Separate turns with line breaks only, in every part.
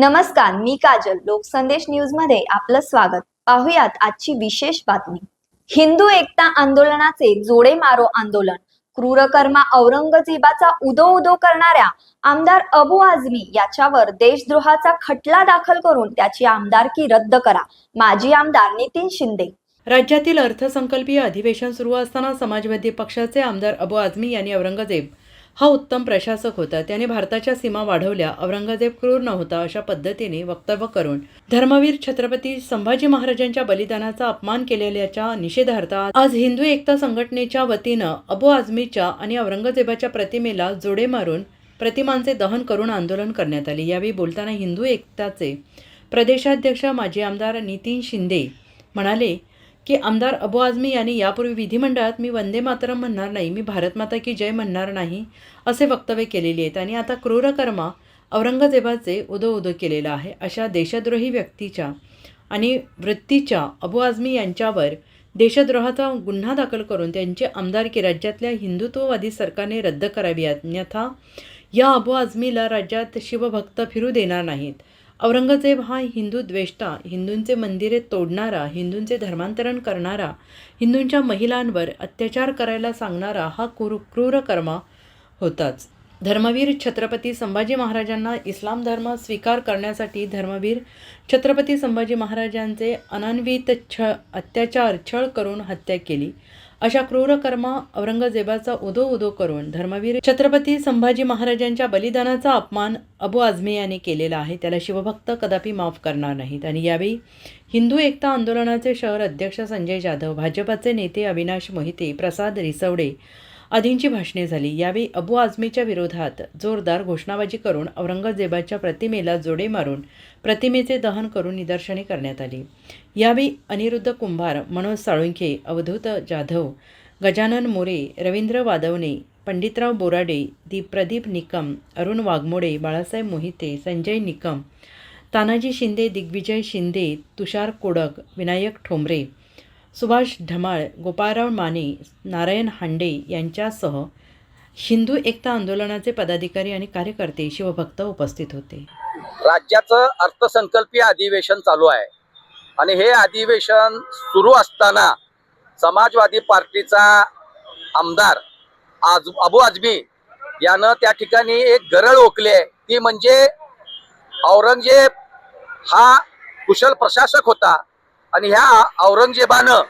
नमस्कार मी काजल. लोकसंदेश न्यूजमध्ये आपलं स्वागत. पाहुयात आजची विशेष बातमी. हिंदू एकता आंदोलनाचे जोडे मारो आंदोलन. क्रूरकर्मा औरंगजेबाचा उदो उदो करणाऱ्या आमदार अबू आझमी याच्यावर देशद्रोहाचा खटला दाखल करून त्याची आमदारकी रद्द करा. माजी आमदार नितीन शिंदे.
राज्यातील अर्थसंकल्पीय अधिवेशन सुरू असताना समाजवादी पक्षाचे आमदार अबू आझमी यांनी औरंगजेब हा उत्तम प्रशासक होता. त्याने भारताच्या सीमा वाढवल्या. औरंगजेब क्रूर नव्हता अशा पद्धतीने वक्तव्य करून धर्मवीर छत्रपती संभाजी महाराजांच्या बलिदानाचा अपमान केलेल्याच्या निषेधार्थ आज हिंदू एकता संघटनेच्या वतीनं अबू आझमीच्या आणि औरंगजेबाच्या प्रतिमेला जोडे मारून प्रतिमांचे दहन करून आंदोलन करण्यात आले. यावेळी बोलताना हिंदू एकताचे प्रदेशाध्यक्ष माजी आमदार नितीन शिंदे म्हणाले की आमदार अबू आझमी यांनी यापूर्वी विधिमंडळात मी वंदे मातरम म्हणणार नाही मी भारत माता की जय म्हणणार नाही असे वक्तव्य केलेले आहेत. आणि आता क्रूरकर्मा औरंगजेबाचे उदो उदो केलेला आहे. अशा देशद्रोही व्यक्तीच्या आणि वृत्तीच्या अबू आझमी यांच्यावर देशद्रोहाचा गुन्हा दाखल करून त्यांची आमदारकी राज्यातल्या हिंदुत्ववादी सरकारने रद्द करावी अन्यथा या अबू आझमीला राज्यात शिवभक्त फिरू देणार नाहीत. औरंगजेब हा हिंदू द्वेष्टा हिंदूंचे मंदिरे तोडणारा हिंदूंचे धर्मांतरण करणारा हिंदूंच्या महिलांवर अत्याचार करायला सांगणारा हा क्रूर क्रूरकर्मा होताच. धर्मवीर छत्रपती संभाजी महाराजांना इस्लाम धर्म स्वीकार करण्यासाठी धर्मवीर छत्रपती संभाजी महाराजांचे अनन्वित छ अत्याचार छळ करून हत्या केली. अशा क्रूरकर्मा औरंगजेबाचा उदो उदो करून धर्मवीर छत्रपती संभाजी महाराजांच्या बलिदानाचा अपमान अबू आझमी यांनी केलेला आहे. त्याला शिवभक्त कदापि माफ करणार नाहीत. आणि यावेळी हिंदू एकता आंदोलनाचे शहर अध्यक्ष संजय जाधव भाजपाचे नेते अविनाश मोहिते प्रसाद रिसवडे आदींची भाषणे झाली. यावेळी अबू आझमीच्या विरोधात जोरदार घोषणाबाजी करून औरंगजेबाच्या प्रतिमेला जोडे मारून प्रतिमेचे दहन करून निदर्शने करण्यात आली. यावेळी अनिरुद्ध कुंभार मनोज साळुंखे अवधूत जाधव गजानन मोरे रवींद्र वादवणे पंडितराव बोराडे दीप प्रदीप निकम अरुण वाघमोडे बाळासाहेब मोहिते संजय निकम तानाजी शिंदे दिग्विजय शिंदे तुषार कोडक विनायक ठोंबरे सुभाष ढमाळ गोपाळराव माने नारायण हांडे यांच्यासह हिंदू एकता आंदोलनाचे पदाधिकारी आणि कार्यकर्ते शिवभक्त उपस्थित होते.
राज्याचं अर्थसंकल्पीय अधिवेशन चालू आहे. आणि हे अधिवेशन सुरू असताना समाजवादी पार्टीचा आमदार आज अबू आझमी यानं त्या ठिकाणी एक गरळ ओकली आहे. ती म्हणजे औरंगजेब हा कुशल प्रशासक होता. आणि ह्या औरंगजेबानं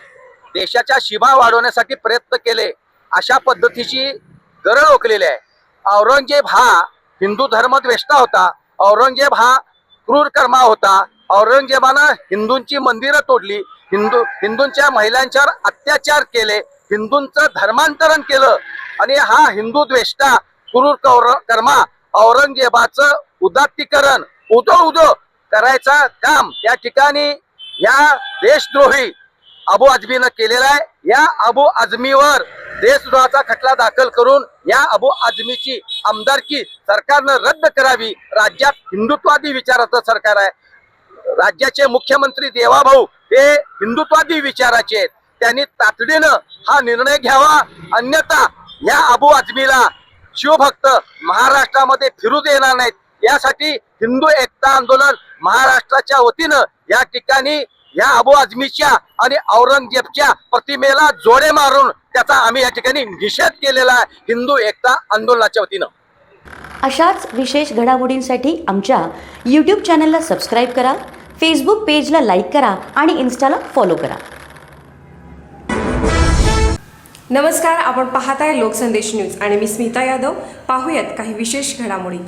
देशाच्या सीमा वाढवण्यासाठी प्रयत्न केले अशा पद्धतीची गरळ ओकलेली आहे. औरंगजेब हा हिंदू धर्मद्वेष्टा होता. औरंगजेब हा क्रूर कर्मा होता. औरंगजेबानं हिंदूंची मंदिरं तोडली. हिंदू हिंदूंच्या महिलांच्यावर अत्याचार केले. हिंदूंचं धर्मांतरण केलं. आणि हा हिंदू द्वेष्टा क्रूर कौर कर्मा औरंगजेबाचं उदात्तीकरण उदो उदो करायचं काम या ठिकाणी या देशद्रोही अबू आझमीनं केलेला आहे. या अबू आझमीवर देशद्रोहाचा खटला दाखल करून या अबू आजमीची आमदारकी सरकारनं रद्द करावी. राज्यात हिंदुत्वादी विचाराचं सरकार आहे. राज्याचे मुख्यमंत्री देवाभाऊ हे हिंदुत्वादी विचाराचे आहेत. त्यांनी तातडीनं हा निर्णय घ्यावा. अन्यथा या अबू आझमीला शिवभक्त महाराष्ट्रामध्ये फिरू देणार नाहीत. यासाठी हिंदू एकता आंदोलन महाराष्ट्राच्या वतीनं या ठिकाणी या अबू आझमीच्या आणि औरंगजेबच्या प्रतिमेला जोडे मारून त्याचा आम्ही या ठिकाणी निषेध केलेला आहे. हिंदू एकता आंदोलनाच्या वतीनं.
अशाच विशेष घडामोडींसाठी आमच्या यूट्यूब चॅनलला सबस्क्राईब करा फेसबुक पेजला लाईक करा आणि इन्स्टाला फॉलो करा.
नमस्कार आपण पाहताय लोकसंदेश न्यूज आणि मी स्मिता यादव. पाहूयात काही विशेष घडामोडी.